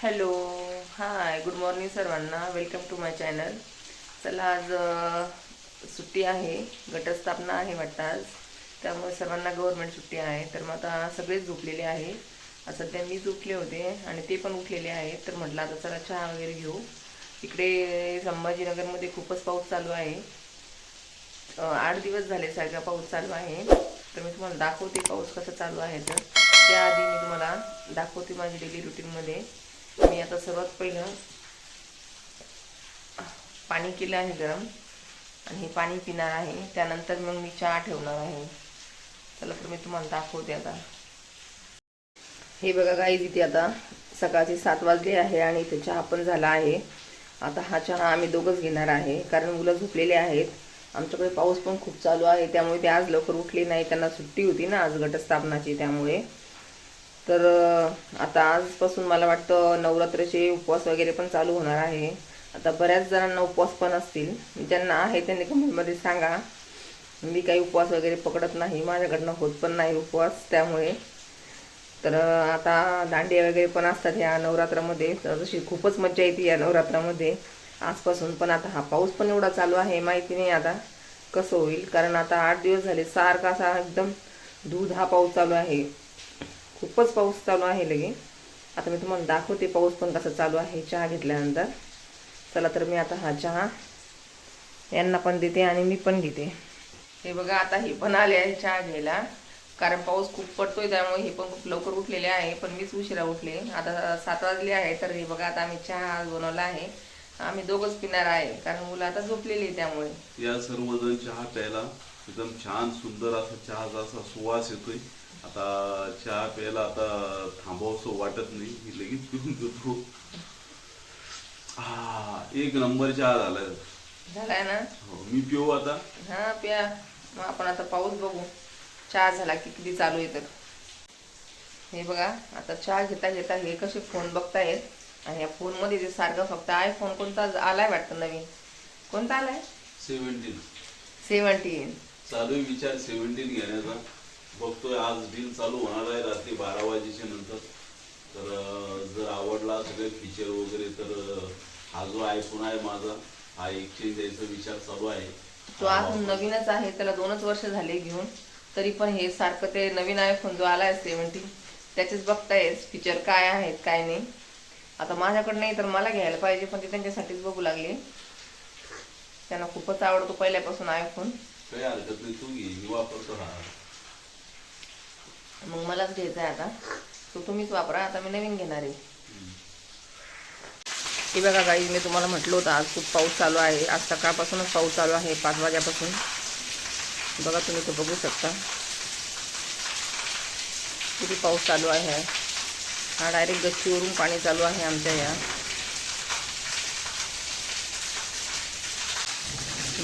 Hello hi good morning सर्वांना. Welcome to my channel. चला आज सुट्टी आहे. घटस्थापना आहे वाटतं आज. त्यामुळे सर्वांना गव्हर्नमेंट सुट्टी आहे. तर मग आता सगळेच झोपलेले आहे. सध्या मी झोपले होते आणि ते पण उठलेले आहेत. तर म्हटलं आता चला चहा वगैरे घेऊ. इकडे संभाजीनगरमध्ये खूपच पाऊस चालू आहे. आठ दिवस झाले सारखा पाऊस चालू आहे. तर मी तुम्हाला दाखवते पाऊस कसा चालू आहे तर. त्याआधी मी तुम्हाला दाखवते माझी डेली रुटीनमध्ये मी आता सर्वात पहिलं पाणी केलं आहे गरम. आणि हे पाणी पिणार आहे. त्यानंतर मग मी चहा ठेवणार आहे. चला तर मी तुम्हाला दाखवते आता. हे बघा गाईज इथे आता सकाळचे सात वाजले आहे आणि इथे चहा पण झाला आहे. आता हा चहा आम्ही दोघंच घेणार आहे. कारण मुलं झोपलेले आहेत. आमच्याकडे पाऊस पण खूप चालू आहे. त्यामुळे ते आज लवकर उठले नाही. त्यांना सुट्टी होती ना आज घटस्थापनाची त्यामुळे. तर आता आजपासून मला वाटतं नवरात्रीचे उपवास वगैरे पण चालू होणार आहे. आता बऱ्याच जणांना उपवास पण असतील. ज्यांना आहे त्यांनी कमेंटमध्ये सांगा. मी काही उपवास वगैरे पकडत नाही. माझ्याकडनं होत पण नाही उपवास त्यामुळे. तर आता दांडिया वगैरे पण असतात ह्या नवरात्रामध्ये. तर जशी खूपच मज्जा येते या नवरात्रामध्ये. आजपासून पण आता हा पाऊस पण एवढा चालू आहे माहिती नाही आता कसं होईल. कारण आता आठ दिवस झाले सारखा असा एकदम दूध हा पाऊस चालू आहे. खूपच पाऊस चालू आहे लगे आता मी तुम्हाला दाखवते पाऊस पण कसा चालू आहे चहा घेतल्यानंतर. चला तर मी आता हा चहा यांना पण देते आणि मी पण घेते. हे बघा आता हे पण आले आहे चहा घ्यायला. कारण पाऊस खूप पडतोय त्यामुळे हे पण खूप लवकर उठलेले आहे. पण मीच उशिरा उठले. आता सात वाजले आहे तर हे बघा आता आम्ही चहा आज बनवला आहे. आम्ही दोघंच पिणार आहे कारण मुलं आता झोपलेली आहे त्यामुळे. या सर्वजण चहा प्यायला. एकदम छान सुंदर असा चहाचा असा सुवास येतोय. आता चहा प्यायला आता थांबावंसं वाटत नाही. मी लगेच पिऊन घेतो. हा एक नंबर चहा झालाय झालाय ना? हो मी पिऊ आता. हा प्या. मग आपण आता पाऊस बघू. चहा झाला की किती चालू आहे तर. हे बघा आता चहा घेता घेता हे कसे फोन बघतायत आणि या फोनमध्ये जे सारखं फक्त आयफोन कोणता आलाय वाटतं नवीन? कोणता आलाय? सेव्हन्टीन सेवन्टीन चालू आहे विचार सेव्हन्टीन घेण्याचा. बघतोय आज डील चालू होणार आहे रात्री बारा वाजेच्या नंतर. तर जर आवडला सगळे फीचर वगैरे तर हा जो आयफोन आहे माझा. हा एक्सचेंज द्यायचा विचार चालू आहे. तो अजून नवीनच आहे त्याला दोनच वर्ष झाले घेऊन. तरी पण हे सारखं ते नवीन आयफोन जो आलाय सेवन्टीन त्याचेच बघतायच फीचर काय आहेत काय नाही. आता माझ्याकडे नाही तर मला घ्यायला पाहिजे पण ते त्यांच्यासाठीच बघू लागले. त्यांना खूपच आवडतो पहिल्यापासून आयफोन काही हरकत नाही तू घे वापरतो हा. मग मलाच घ्यायचा आहे आता. तो तुम्हीच वापरा आता मी नवीन घेणार आहे. हे बघा गाई मी तुम्हाला म्हटलं होतं आज खूप पाऊस चालू आहे. आज सकाळपासूनच पाऊस चालू आहे पाच वाजेपासून. बघा तुम्ही तो बघू शकता. किती पाऊस चालू आहे. हा डायरेक्ट गच्चीवरून पाणी चालू आहे आमच्या या.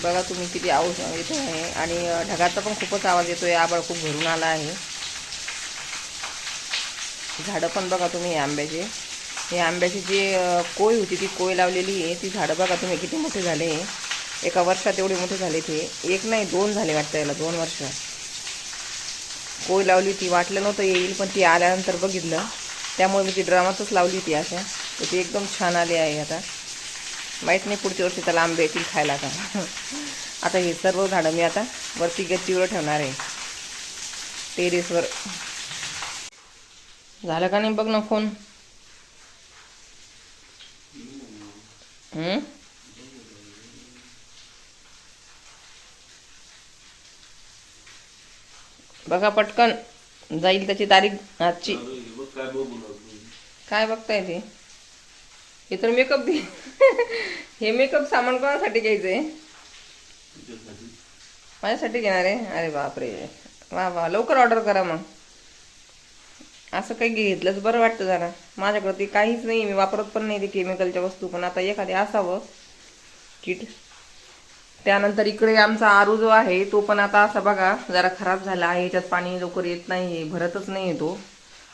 बघा तुम्ही किती आवाज येतो आहे आणि ढगाचा पण खूपच आवाज येतो आहे आबळ खूप भरून आला आहे. झाडं पण बघा तुम्ही आंब्याचे. हे आंब्याची जी कोय होती ती कोय लावलेली आहे ती झाडं बघा तुम्ही किती मोठे झाले. एका वर्षात एवढे मोठे झाले ते. एक नाही दोन झाले वाटतं याला दोन वर्ष. कोय लावली ती वाटलं नव्हतं येईल पण ती आल्यानंतर बघितलं. त्यामुळे मी ती ड्रामातच लावली ती अशा. तर ती एकदम छान आली आहे आता. माहीत नाही पुढच्या वर्षी त्याला आंबे येतील खायला का आता हे सर्व झाडं मी आता वरती गच्चीवर ठेवणार आहे. टेरेसवर. झालं का नाही बघ ना फोन? हम्म? बघा पटकन. जाईल त्याची तारीख आजची. काय बघताय ते? हे तर मेकअप दे हे मेकअप सामान कोणासाठी घ्यायचं आहे तुझ्यासाठी. माझ्यासाठी घेणार आहे? अरे बापरे. वा वा. लवकर ऑर्डर करा मग. असं काही घेतलंच बरं वाटतं जरा. माझ्याकडं ते काहीच नाही मी वापरत पण नाही ते केमिकलच्या वस्तू पण आता एखादी असावं. किट त्यानंतर इकडे आमचा आरू जो आहे तो पण आता असा बघा जरा खराब झाला आहे. याच्यात पाणी लवकर येत नाही भरतच नाही तो.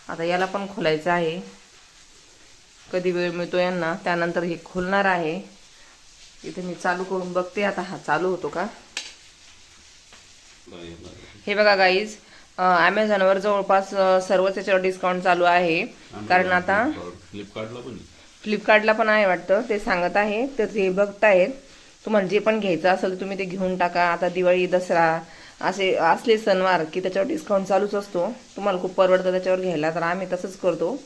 आता याला पण खोलायचं आहे. कधी वेळ मिळतो यांना. त्यानंतर हे खोलणार आहे. इथे मी चालू करून बघते. आता हा चालू होतो का. हे बघा गाईज ॲमेझॉनवर जवळपास सर्वच याच्यावर डिस्काउंट चालू आहे. कारण आता फ्लिपकार्टला पण. फ्लिपकार्टला पण आहे वाटतं. ते सांगत आहे. तर ते बघतायत तुम्हाला जे पण घ्यायचं असेल तुम्ही ते घेऊन टाका. आता दिवाळी दसरा असे असले सणवार की त्याच्यावर डिस्काउंट चालूच असतो. तुम्हाला खूप परवडतं त्याच्यावर घ्यायला तर आम्ही तसंच करतो.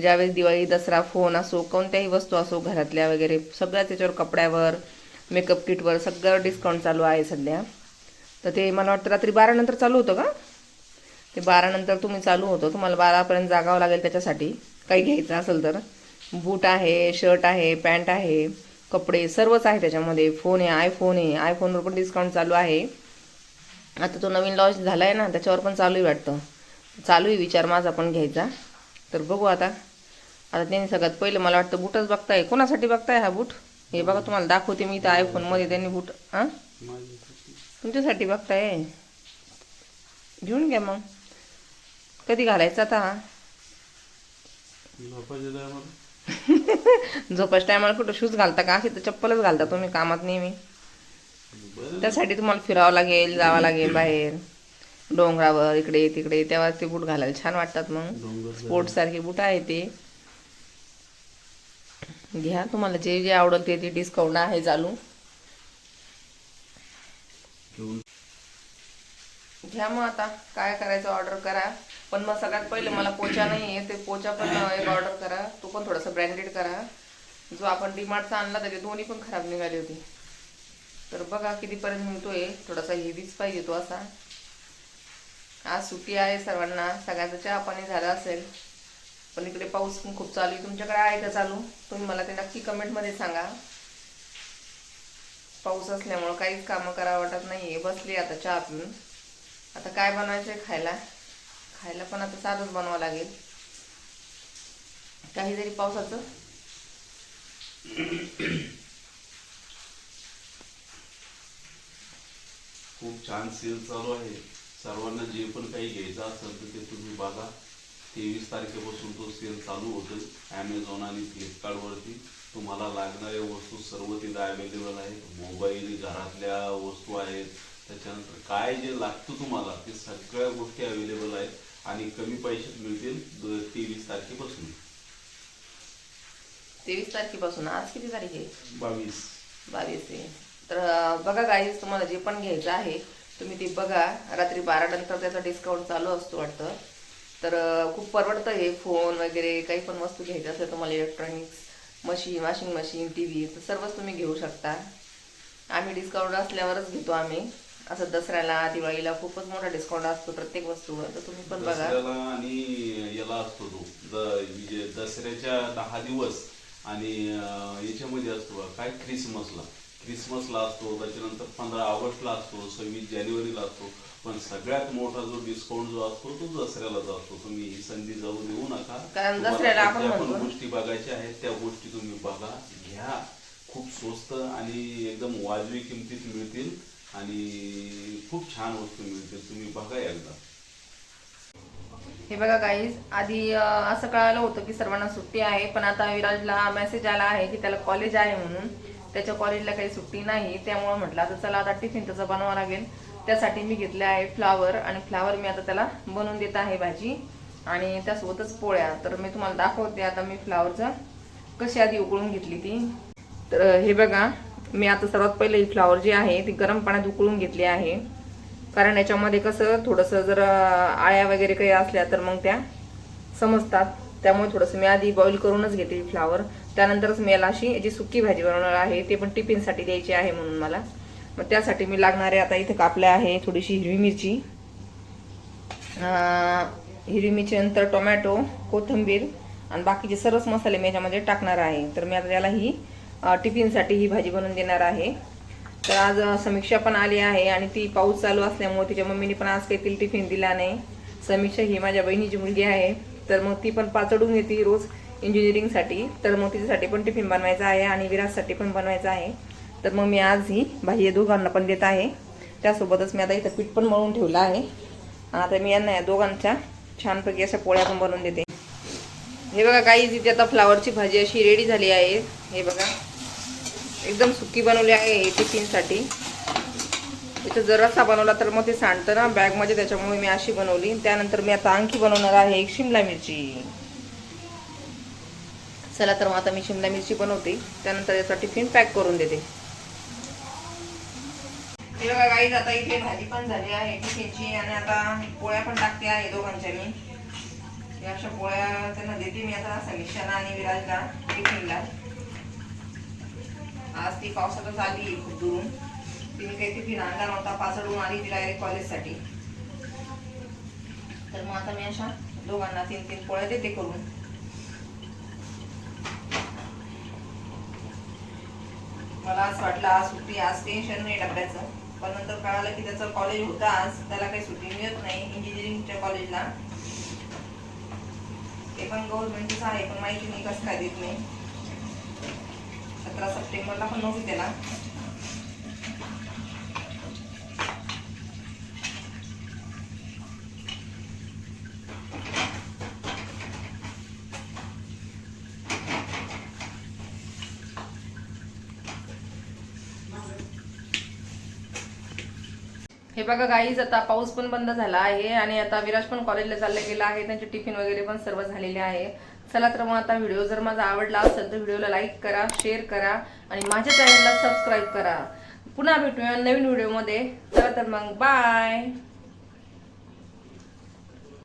ज्यावेळेस दिवाळी दसरा फोन असो कोणत्याही वस्तू असो घरातल्या वगैरे सगळ्या त्याच्यावर कपड्यावर मेकअप किटवर सगळ्यावर डिस्काउंट चालू आहे सध्या. तर ते मला वाटतं रात्री बारा नंतर चालू होतं का? ते बारा नंतर तुम्ही चालू होतं. तुम्हाला बारापर्यंत जागावं लागेल त्याच्यासाठी. काही घ्यायचं असेल तर. बूट आहे शर्ट आहे पॅन्ट आहे कपडे सर्वच आहे त्याच्यामध्ये. फोन आहे आयफोन आहे. आयफोनवर पण डिस्काउंट चालू आहे. आता तो नवीन लॉन्च झाला आहे ना त्याच्यावर पण चालू आहे वाटतं. चालू आहे विचार माझा पण घ्यायचा. तर बघू आता. आता त्यांनी सगळ्यात पहिलं मला वाटतं बूटच बघताय. कोणासाठी बघताय हा बूट? हे बघा तुम्हाला दाखवते मी इथं आयफोनमध्ये त्यांनी बूट. हां. तुमच्यासाठी बघताय. घेऊन घ्या मग. कधी घालायचं आता? हा झोपायचं आहे आम्हाला. झोपाच टायमाला कुठं शूज घालता का? असे तर चप्पलच घालता तुम्ही कामात नेहमी. त्यासाठी तुम्हाला फिरावं लागेल जावं लागेल बाहेर. डोंगरावर इकडे तिकडे. तेव्हा ते बूट घालायला छान वाटतात मग. स्पोर्ट्स सारखे बूट आहे ते. घ्या तुम्हाला जे जे आवडेल ते ते डिस्काउंट आहे चालू. घ्या मग आता. काय करायचं ऑर्डर करा. पण मग सगळ्यात पहिले मला पोचा नाही आहे ते पोचा पण एक ऑर्डर करा. तो पण थोडासा ब्रँडेड करा. जो आपण डीमार्टचा आणला त्याचे दोन्ही पण खराब निघाले होते. तर बघा कितीपर्यंत मिळतोय. थोडासा हेवीच पाहिजे तो असा. आज सुट्टी आहे सर्वांना. सगळ्यांचा चहा पाणी झाला असेल. पण इकडे पाऊस पण खूप चालू आहे. तुमच्याकडे आहे का चालू? तुम्ही मला ते नक्की कमेंटमध्ये सांगा. पाऊस असल्यामुळं काहीच कामं करावं वाटत नाही आहे बसली आता चहा पिऊन. आता काय बनवायचंय खायला? खायला पण आता साधंच बनवावं लागेल. काहीतरी पावसाचं. खूप छान सेल चालू आहे. सर्वांना जे पण काही घ्यायचं असेल तर ते तुम्ही बघा. तेवीस तारखेपासून तो सेल चालू होतो ॲमेझॉन आणि फ्लिपकार्टवरती तुम्हाला लागणाऱ्या वस्तू सर्व तिथं अवेलेबल आहेत. मोबाईल घरातल्या वस्तू आहेत. त्याच्यानंतर काय जे लागतं तुम्हाला ते सगळ्या गोष्टी अवेलेबल आहेत. आणि कमी पैशात मिळतील तेवीस तारखेपासून. तेवीस तारखेपासून. आज किती तारीख आहे? बावीस. बावीस आहे. तर बघा गाईज तुम्हाला जे पण घ्यायचं आहे तुम्ही ते बघा. रात्री बारा नंतर त्याचा डिस्काउंट चालू असतो वाटतं. तर खूप परवडतं हे फोन वगैरे काही पण वस्तू घ्यायचं असेल तुम्हाला electronics machine washing machine T V तर सर्वच तुम्ही घेऊ शकता. आम्ही डिस्काउंट असल्यावरच घेतो आम्ही. असं दसऱ्याला दिवाळीला खूपच मोठा डिस्काउंट असतो प्रत्येक वस्तूवर. तर तुम्ही पण बघा. दसऱ्याला आणि याला असतो तो. द- म्हणजे दसऱ्याच्या दहा दिवस आणि अं, याच्यामध्ये असतो बघा, काय क्रिसमसला क्रिसमसला असतो त्याच्यानंतर पंधरा ऑगस्टला असतो सव्वीस जानेवारीला असतो. पण सगळ्यात मोठा जो डिस्काउंट जो असतो तो दसऱ्यालाच असतो. तुम्ही ही संधी जाऊ देऊ नका. कारण तुम्हाला दसऱ्याला आपण ज्या पण म्हणतो. गोष्टी बघायच्या आहेत त्या गोष्टी तुम्ही बघा घ्या. खूप स्वस्त आणि एकदम वाजवी किमतीत मिळतील. आणि खूप छान वस्तू मिळते तुम्ही बघा एकदा. हे बघा गाईज आधी असं कळालं होतं की सर्वांना सुट्टी आहे पण आता विराजला मेसेज आला आहे की त्याला कॉलेज आहे म्हणून. त्याच्या कॉलेजला काही सुट्टी नाही त्यामुळे म्हटलं आता चला आता टिफिन त्याचा बनवावं लागेल. त्यासाठी मी घेतले आहे फ्लावर आणि फ्लावर मी आता त्याला बनवून देत आहे भाजी. आणि त्यासोबतच पोळ्या. तर मी तुम्हाला दाखवते आता मी फ्लावरचं कशी आधी उकळून घेतली ती. तर हे बघा. मी आता सर्वात पहिले ही फ्लावर जी आहे ती गरम पाण्यात उकळून घेतली आहे. कारण याच्यामध्ये कसं थोडंसं जर आळ्या वगैरे काही असल्या तर मग त्या समजतात. त्यामुळे थोडंसं मी आधी बॉईल करूनच घेते ही फ्लावर त्यानंतरच मी याला अशी याची सुकी भाजी बनवणार आहे ते पण टिफिनसाठी द्यायची आहे म्हणून मला. मग त्यासाठी मी लागणारे आता इथे कापल्या आहे थोडीशी हिरवी मिरची. हिरवी मिरची नंतर टोमॅटो कोथिंबीर आणि बाकीचे सर्वच मसाले मी याच्यामध्ये टाकणार आहे. तर मी आता त्याला ही टिफिनसाठी ही भाजी बनवून देणार आहे. तर आज समीक्षा पण आली आहे आणि ती पाऊस चालू असल्यामुळे तिच्या मम्मीने पण आज काही तिला टिफिन दिला नाही. समीक्षा ही माझ्या बहिणीची मुलगी आहे. तर मग ती पण पाचडून घेते रोज इंजिनिअरिंगसाठी तर मग तिच्यासाठी पण टिफिन बनवायचा आहे आणि विराजसाठी पण बनवायचा आहे. तर मग मी आज ही भाजी दोघांना पण देत आहे. त्यासोबतच मी आता इथं पीठ पण मळून ठेवलं आहे. आता मी यांना या दोघांच्या छानपैकी अशा पोळ्या पण बनवून देते. हे बघा काही तिथे आता फ्लावरची भाजी अशी रेडी झाली आहे. हे बघा. एकदम सुकी बनवली आहे हे टिफिनसाठी. इथं जर बनवला तर मग ते सांडतं ना बॅगमध्ये त्याच्यामुळे मी अशी बनवली. त्यानंतर मी आता आणखी बनवणार आहे एक शिमला मिरची. चला तर मग आता मी शिमला मिरची बनवते. त्यानंतर याचा टिफिन पॅक करून देते. बघा गाईज आता इथे भाजी पण झाली आहे टिफिनची आणि आता पोळ्या पण टाकते आहे दोघांच्या मी. या अशा पोळ्या त्यांना देते मी आता समीक्षाला आणि विराजला टिफिनला. आज ती पावसातच आली खूप दुरून तिने काही टिफिन आणला नव्हता पाचडून आली ती डायरेक्ट कॉलेजसाठी तर मग आता मी अशा दोघांना तीन तीन पोळ्या देते करून. मला असं वाटलं आज सुट्टी आज टेन्शन नाही डब्याचं. पण नंतर कळालं की त्याचं कॉलेज होतं आज. त्याला काही सुट्टी मिळत नाही इंजिनिअरिंगच्या कॉलेजला ते पण गव्हर्नमेंटच आहे पण माहिती नाही कसं काय देत नाही. सतरा सप्टेंबरला पण नव्हती त्याला हे बघा गाईज आता पाऊस पण बंद झाला आहे आणि आता विराज पण कॉलेजला चालला गेला आहे. त्यांचे टिफिन वगैरे पण सर्व झालेले आहे. चला तर मग आता व्हिडिओ जर माझा आवडला असेल तर व्हिडिओला लाईक करा शेअर करा आणि माझ्या चॅनलला सबस्क्राईब करा. पुन्हा भेटूया नवीन व्हिडिओमध्ये चला तर मग बाय